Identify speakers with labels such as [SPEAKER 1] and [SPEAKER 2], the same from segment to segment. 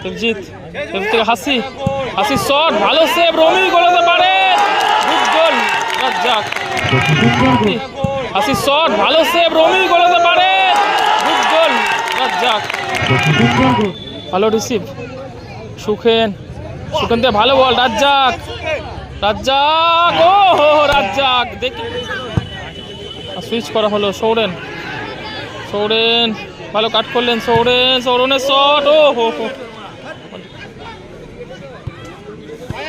[SPEAKER 1] দেব থেকে হাসি হাসি শট ভালো সেভ রমি গোলাতে পারে। Good goal Razzak. হাসি শট ভালো সেভ রমি গোলাতে পারে। Good goal Razzak. ভালো রিসিভ সুখেন সুখেন থেকে ভালো বল রাজ্জাক। রাজ্জাক ও হো, রাজ্জাক। দেখি। সুইচ করা হলো সৌরেন। সৌরেন ভালো কাট করলেন সৌরেন সৌরনের শট ও হো হো।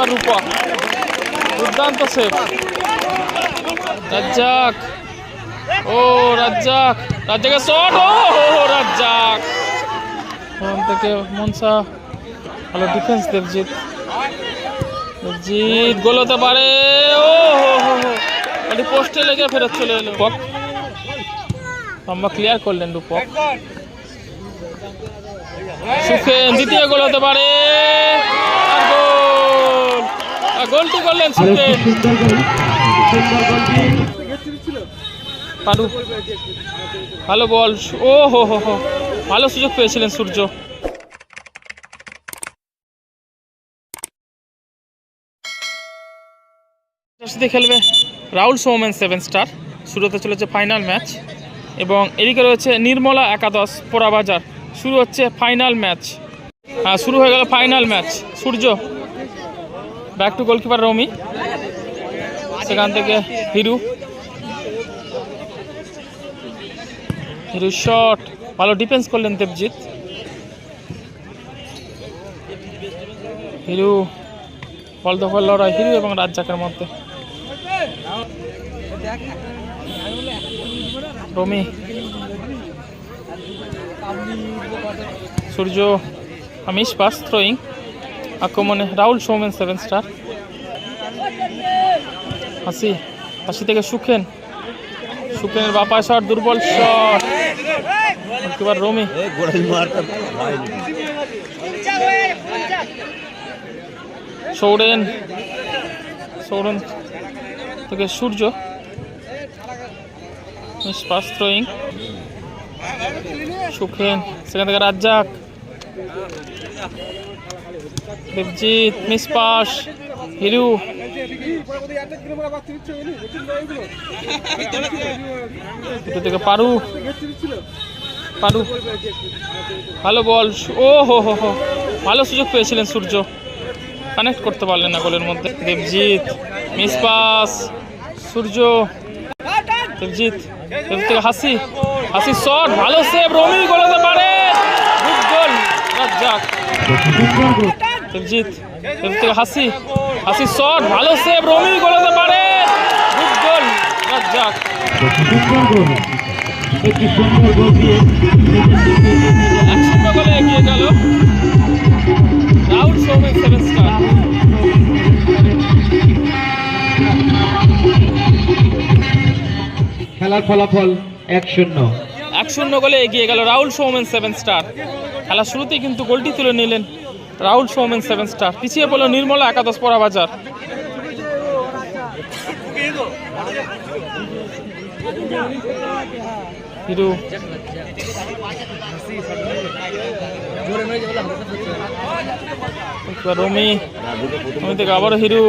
[SPEAKER 1] গোলকিপার রূপক দুর্দান্ত সেভ রাজ্জাক। ও রাজ্জাক। রাজ্জাকের শট ও রাজ্জাক। ওখান থেকে মনসা ভালো ডিফেন্স দেবজিৎ। দেবজিৎ গোল হতে পারে। ও হো হো হো পোস্টে লেগে ফেরত চলে এলো। রূপক। লম্বা ক্লিয়ার করলেন রূপক। সুখেন দ্বিতীয় গোল হতে পারে। আর গোল। গোলটি করলেন পারু। ভালো বল। ও হো হো হো। ভালো সুযোগ পেয়েছিলেন সূর্য। খেলবে রাহুল সৌমেন সেভেন স্টার শুরু হতে চলেছে ফাইনাল ম্যাচ এবং এদিকে রয়েছে নির্মলা একাদশ পোড়াবাজার। শুরু হচ্ছে ফাইনাল ম্যাচ হ্যাঁ শুরু হয়ে গেল final match Surya back to goalkeeper Romi সেখান থেকে হিরু হিরু শট ভালো ডিফেন্স করলেন দেবজিৎ হিরু বল দখল লড়াই। হিরু এবং রাজ্জাকের মধ্যে। রমি সূর্য, আমিষ পাস থ্রোয়িং আক্রমণে রাহুল সৌমেন সেভেন স্টার হাসি হাসি থেকে সুখেন। সুখেনের বাপা শট দুর্বল শট। এবার রমি। সৌরেন সৌরেন থেকে সূর্য। পাস থ্রোয়িং সুখেন সেখান থেকে Razzak. Debjit miss pass Hiru. থেকে পারু। পারু। ভালো বল। ও হো হো হো। ভালো সুযোগ পেয়েছিলেন সূর্য। কানেক্ট করতে পারলেন না গোলের মধ্যে। দেবজিৎ মিস পাস সূর্য, দেবজিৎ দেব থেকে হাসি। হাসি শট ভালো সেভ গোলাতে পারে। দেবজিৎ দেব থেকে হাসি। হাসি শট ভালো সেভ রমি গোলাতে পারে। Good goal Razzak. এক শূন্য গোলে এগিয়ে গেল। রাহুল সৌমেন সেভেন স্টার
[SPEAKER 2] খেলার ফলাফল এক শূন্য।
[SPEAKER 1] এক শূন্য গোলে এগিয়ে গেল রাহুল সৌমেন সেভেন স্টার খেলার শুরুতেই কিন্তু গোলটি তুলে নিলেন রাহুল, সৌমেন, সেভেন স্টার। পিছিয়ে পড়ল নির্মলা, একাদশ পরা বাজার। হিরু। হিরু।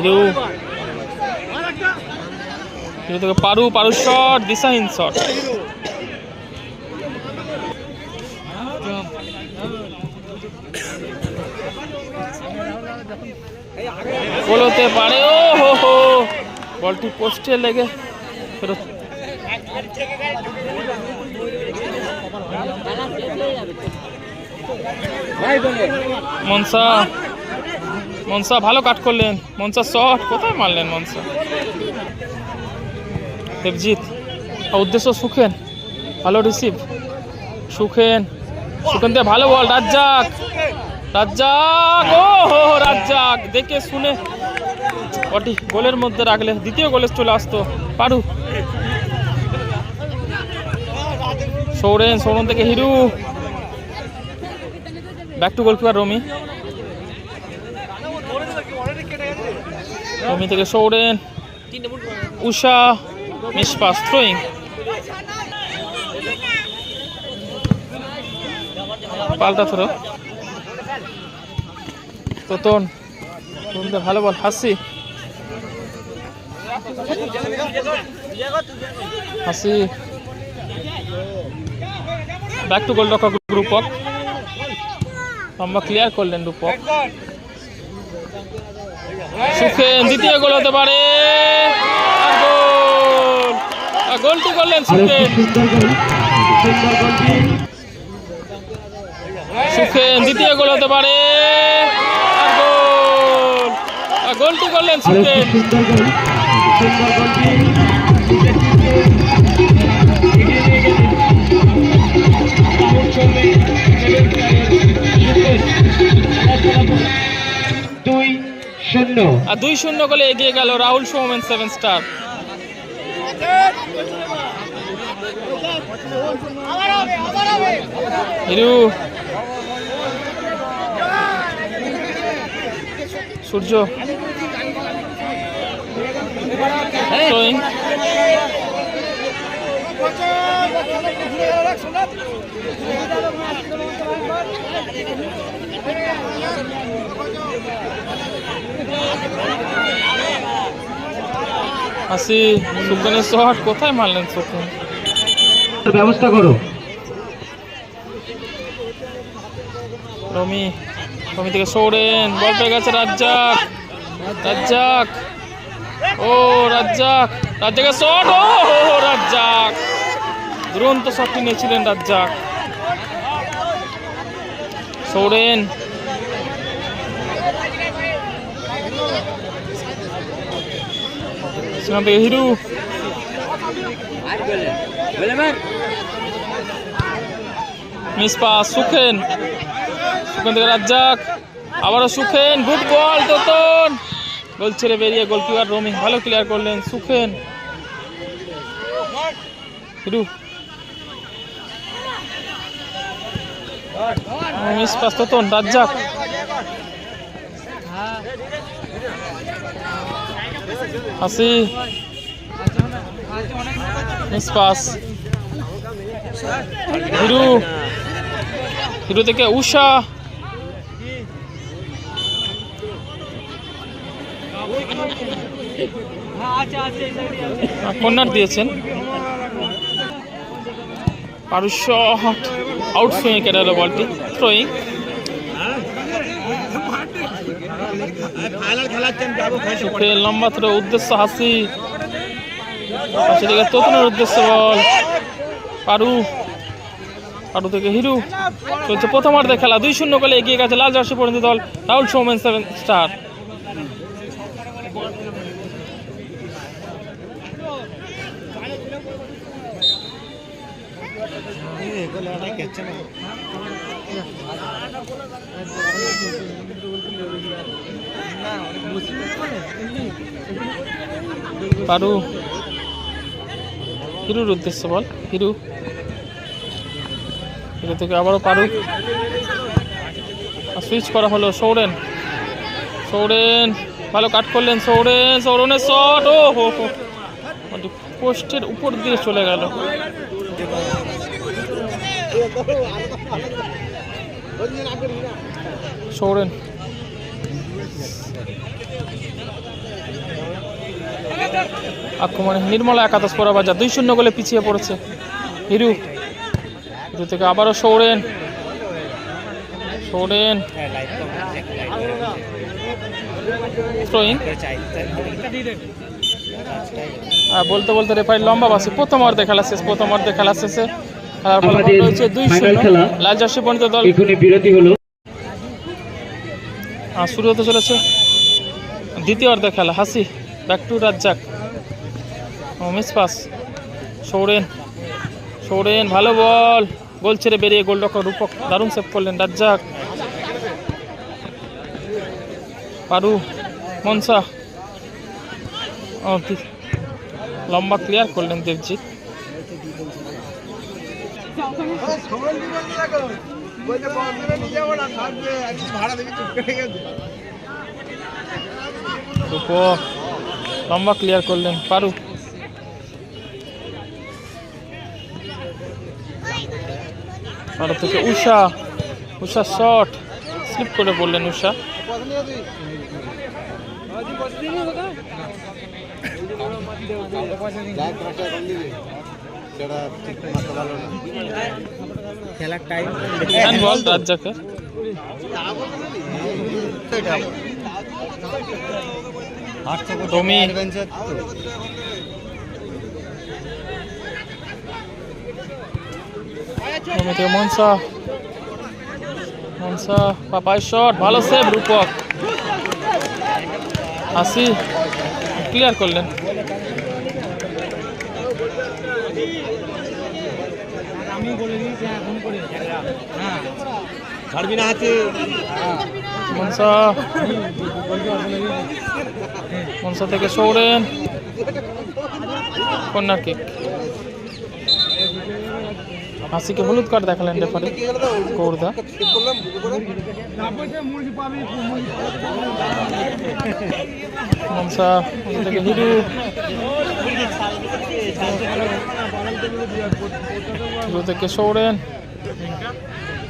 [SPEAKER 1] হিরু। পারু পারু শট দিশাহীন শট গোল পারে ও হো হো। বলটি পোস্টে লেগে ফেরত মনসা মনসা ভালো কাট করলেন। মনসা শট কোথায় মারলেন মনসা? দেবজিৎ উদ্দেশ্য সুখেন ভালো রিসিভ সুখেন সুখেন দিয়ে ভালো বল রাজ্জাক। রাজ্জাক ও হো, রাজ্জাক। দেখে শুনে ওটি গোলের মধ্যে রাখলে দ্বিতীয় গোলে চলে আসতো পারু। সৌরেন, সৌরন থেকে Hiru. Back to goalkeeper Romi. Romi থেকে Souren. Usha miss pass throwing পাল্টা থ্রো তোতনদের ভালো বল হাসি। হাসি। ব্যাক টু গোল রক্ষক রূপক লম্বা ক্লিয়ার করলেন রূপক সুখেন দ্বিতীয় গোল হতে পারে। গোলটি করলেন সুখেন সুখেন দ্বিতীয় গোল হতে পারে। গোলটি করলেন সুখেন
[SPEAKER 2] দুই শূন্য।
[SPEAKER 1] আর দুই শূন্য গোলে এগিয়ে গেল রাহুল সৌমেন সেভেন স্টার হিরু। সূর্য। হাসি সুখেনের শট কোথায় মারলেন সুখেন
[SPEAKER 2] ব্যবস্থা করো।
[SPEAKER 1] রমি রমি থেকে সৌরেন বল পেয়ে গেছে রাজ্জাক। রাজ্জাক! ও, রাজ্জাক। রাজ্জাকের শট ও রাজ্জাক। দুরন্ত শটটি নিয়েছিলেন রাজ্জাক। সৌরেন। থেকে Hiru. Miss pass Sukhen. Sukhen থেকে রাজ্জাক। আবারও সুখেন। Good ball, Totan. গোল ছেড়ে বেরিয়ে গোলকিপার রমি ভালো ক্লিয়ার করলেন, Sukhen. Miss pass Hasi. Miss pass. Hiru. Hiru থেকে উষা। কর্নার দিয়েছেন। আরও শট আউট সুইং কেটে বলটি? থ্রোয়িং লম্বা থ্রো, উদ্দেশ্য হাসি। দিকে তোতনের উদ্দেশ্য বল। পারু। পারু থেকে হিরু। চলছে প্রথমার্ধে খেলা। দুই শূন্য গোলে এগিয়ে গেছে লাল জার্সি পর্যন্ত দল। Rahul, Soumen, seven star. পারু। হিরুর উদ্দেশ্য বল, হিরু। হিরু থেকে আবারও পারু। সুইচ করা হলো সৌরেন। সৌরেন, ভালো কাট করলেন সৌরেন। সৌরনের শট ও, হো হো। পোস্টের উপর দিয়ে চলে গেল। সৌরেন। আক্রমণে নির্মলা একাদশ পরা বাজার দুই শূন্য গোলে পিছিয়ে পড়েছে। হিরু হিরু থেকে আবারও সৌরেন। সৌরেন। বলতে বলতে রেফারি লম্বা বাসি, প্রথম অর্ধে খেলা শেষ, প্রথম অর্ধে খেলা শেষে ফলাফল দুই শূন্য। লাল জার্সি দল
[SPEAKER 2] এখানে বিরতি হলো।
[SPEAKER 1] আর শুরু হতে চলেছে। দ্বিতীয় অর্ধে খেলা। Hasi back to Razzak. Miss pass Souren Souren ভালো বল। গোল ছেড়ে বেরিয়ে গোলরক্ষক রূপক দারুণ সেভ করলেন রাজ্জাক। পারু মনসা। লম্বা ক্লিয়ার করলেন দেবজিৎ। লম্বা ক্লিয়ার করলেন পারু পারু থেকে উষা উষা শট স্লিপ করে বললেন উষা।
[SPEAKER 3] খেলার টাইম
[SPEAKER 1] হ্যান্ড বল রাজ্জাকের টমি টমি থেকে মনসা। মনসা পাপাই শট ভালো সেভ রূপক। হাসি ক্লিয়ার করলেন
[SPEAKER 3] আমি বলে দিয়েছি হ্যাঁ ফোন করে হ্যাঁ
[SPEAKER 2] ছাড়বি না হাতে
[SPEAKER 1] মনসা। মনসা থেকে সৌরেন। কন্যার কিক। হাসিকে হলুদ কার্ড দেখালেন রেফারি। মনসা মনসা থেকে হিরু। হিরু থেকে সৌরেন।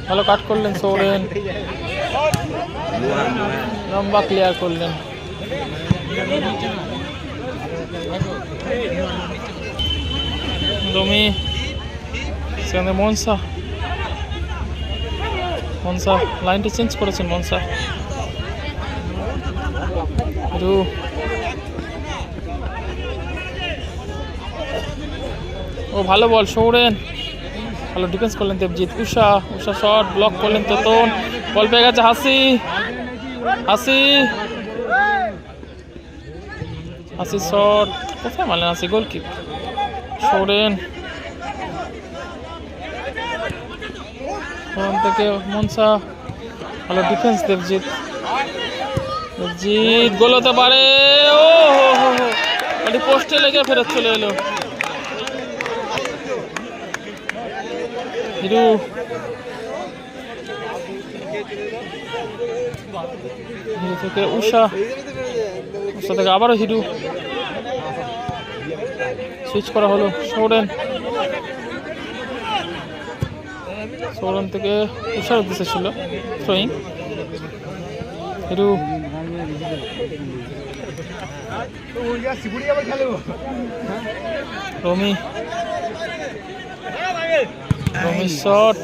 [SPEAKER 1] ভালো কাট করলেন, সৌরেন। লম্বা ক্লিয়ার করলেন। ডমি সেখানে মনসা। মনসা, লাইনটা চেঞ্জ করেছেন মনসা। রু। ও, ভালো বল সৌরেন। ভালো ডিফেন্স করলেন দেবজিৎ। উষা উষা শট ব্লক করলেন তোতন। বল পেয়ে গেছে হাসি। হাসি। হাসি শট কোথায় মারলেন হাসি? গোল কিক সৌরেন থেকে মনসা। ভালো ডিফেন্স দেবজিৎ। দেবজিৎ, গোল হতে পারে। ও হো হো। পোস্টে লেগে ফেরত চলে এলো। হিরু হিরু থেকে উষা উষা থেকে আবারও হিরু সুইচ করা হলো সৌরেন সৌরেন থেকে উষার উদ্দেশ্যে ছিল থ্রোয়িং হিরু রমি শট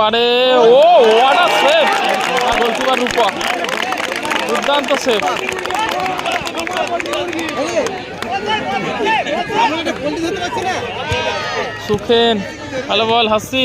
[SPEAKER 1] পারে। ও ওয়াট সেভ গোলকিপার রূপক দুর্দান্ত সেভ সুখেন ভালো বল হাসি।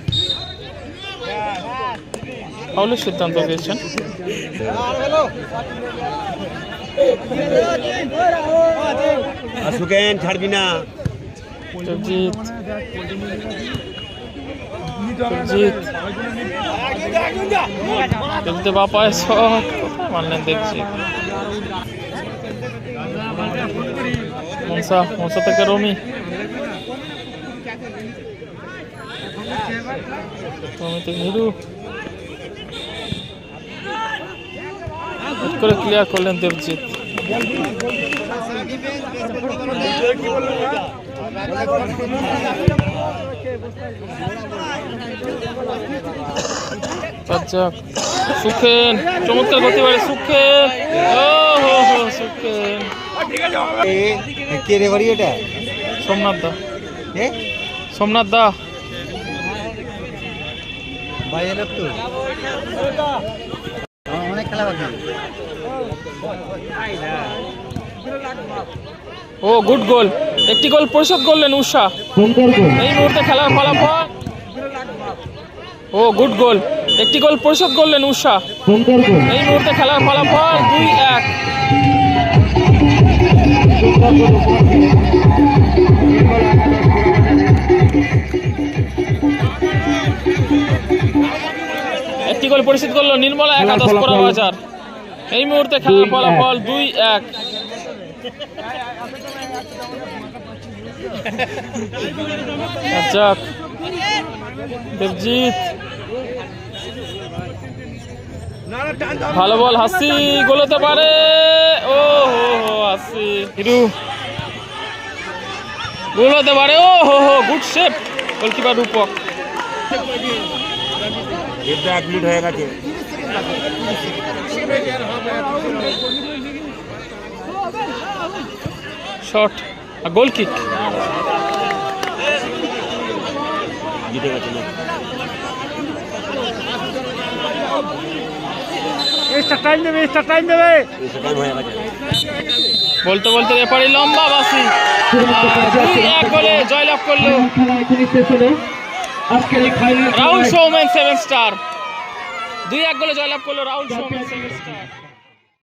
[SPEAKER 1] ফাউলের সিদ্ধান্ত দিয়েছেন
[SPEAKER 2] সুকেন ছাড়বি না।
[SPEAKER 1] বাপায় মনসা মনসা থেকে রমি। করে ক্লিয়ার করলেন দেবজিৎ। সুখেন চমৎকার করতে পারে সুখেন। ও হো সুখেন।
[SPEAKER 2] কে রে বাড়ি এটা?
[SPEAKER 1] সোমনাথ দা। সোমনাথ দা।
[SPEAKER 2] বাইরে লোক তো। অনেক খেলা বাকি।
[SPEAKER 1] ও, গুড গোল। একটি গোল পরিশোধ করলেন উষা এই মুহূর্তে খেলার ফলাফল। ও, গুড গোল। একটি গোল পরিশোধ করলেন উষা এই মুহূর্তে খেলার ফলাফল দুই এক। গোল পরিশোধ করল নির্মলা একাদশ পোড়া বাজার এই মুহূর্তে খেলার ফলাফল দুই এক। যাক দেবজিৎ। ভালো বল হাসি গোলতে পারে। ও হো হো হাসি। হিরু। গোল হতে পারে ও হো হো গুড শেপ। গোলকিপার রূপক।
[SPEAKER 2] এটা এক মিনিট হয়ে গেছে।
[SPEAKER 1] শট গোল কিক
[SPEAKER 2] জিতে গেছে
[SPEAKER 3] এক্সট্রা টাইম দেবে এক্সট্রা টাইম দেবে।
[SPEAKER 1] বলতে বলতে রেফারি লম্বা বাসি দুই এক গোলে জয়লাভ করল।
[SPEAKER 4] আজকের এই final
[SPEAKER 1] Rahul Soumen seven star দুই এক গোলে জয়লাভ করল রাহুল শোম্যান সেভেন স্টার